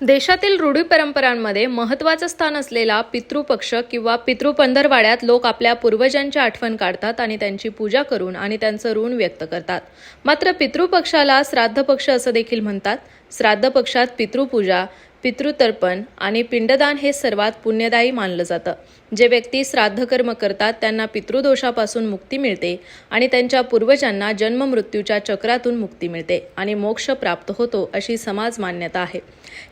देशातील रूढी परंपरांमध्ये महत्त्वाचं स्थान असलेला पितृपक्ष किंवा पितृपंधरवाड्यात लोक आपल्या पूर्वजांची आठवण काढतात आणि त्यांची पूजा करून आणि त्यांचं ऋण व्यक्त करतात. मात्र पितृपक्षाला श्राद्ध पक्ष असं देखील म्हणतात. श्राद्ध पक्षात पितृपूजा पितृतर्पण आणि पिंडदान हे सर्वात पुण्यदायी मानलं जातं. जे व्यक्ती श्राद्ध कर्म करतात त्यांना पितृदोषापासून मुक्ती मिळते आणि त्यांच्या पूर्वजांना जन्ममृत्यूच्या चक्रातून मुक्ती मिळते आणि मोक्ष प्राप्त होतो अशी समाज मान्यता आहे.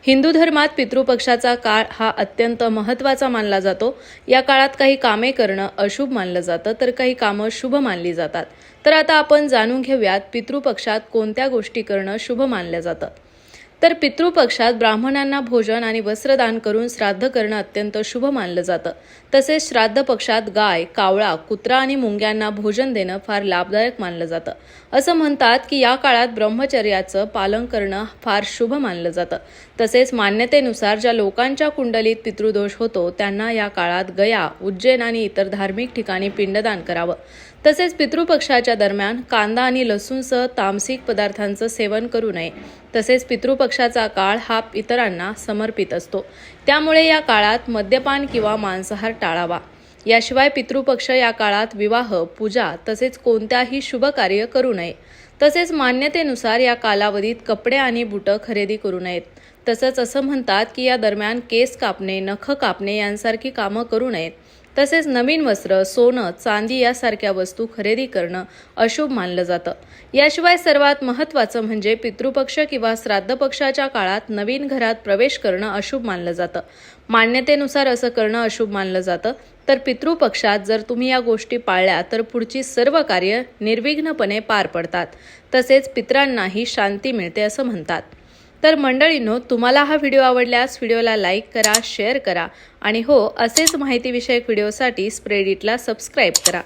हिंदू धर्मात पितृपक्षाचा काळ हा अत्यंत महत्त्वाचा मानला जातो. या काळात काही कामे करणं अशुभ मानलं जातं तर काही कामं शुभ मानली जातात. तर आता आपण जाणून घेऊयात पितृपक्षात कोणत्या गोष्टी करणं शुभ मानलं जातं. तर पितृपक्षात ब्राह्मणांना भोजन आणि वस्त्रदान करून श्राद्ध करणं अत्यंत शुभ मानलं जातं. तसेच श्राद्ध पक्षात गाय कावळा कुत्रा आणि मुंग्यांना भोजन देणं फार लाभदायक मानलं जातं. असं म्हणतात की या काळात ब्रह्मचर्याचं पालन करणं फार शुभ मानलं जातं. तसेच मान्यतेनुसार ज्या लोकांच्या कुंडलीत पितृदोष होतो त्यांना या काळात गया उज्जैन आणि इतर धार्मिक ठिकाणी पिंडदान करावं. तसेच पितृपक्षाच्या दरम्यान कांदा आणि लसूणसह तामसिक पदार्थांचं सेवन करू नये. तसेच पितृपक्षाचा काळ हा इतरांना समर्पित असतो. त्यामुळे या काळात मद्यपान किंवा मांसाहार टाळावा. याशिवाय पितृपक्ष या काळात विवाह पूजा तसेच कोणत्याही शुभ कार्य करू नये. तसेच मान्यतेनुसार या कालावधीत कपडे आणि बुटं खरेदी करू नयेत. तसंच असं म्हणतात की या दरम्यान केस कापणे नख कापणे यांसारखी कामं करू नयेत. तसेच नवीन वस्त्र सोनं चांदी यासारख्या वस्तू खरेदी करणं अशुभ मानलं जातं. याशिवाय सर्वात महत्त्वाचं म्हणजे पितृपक्ष किंवा श्राद्ध पक्षाच्या काळात नवीन घरात प्रवेश करणं अशुभ मानलं जातं. मान्यतेनुसार असं करणं अशुभ मानलं जातं. तर पितृपक्षात जर तुम्ही या गोष्टी पाळल्या तर पुढची सर्व कार्य निर्विघ्नपणे पार पडतात. तसेच पितरांनाही शांती मिळते असं म्हणतात. तर मंडळींनो तुम्हाला हा व्हिडिओ आवडल्यास व्हिडिओला लाईक करा शेअर करा आणि हो असेच माहितीविषयक व्हिडिओसाठी स्प्रेडिटला सबस्क्राईब करा.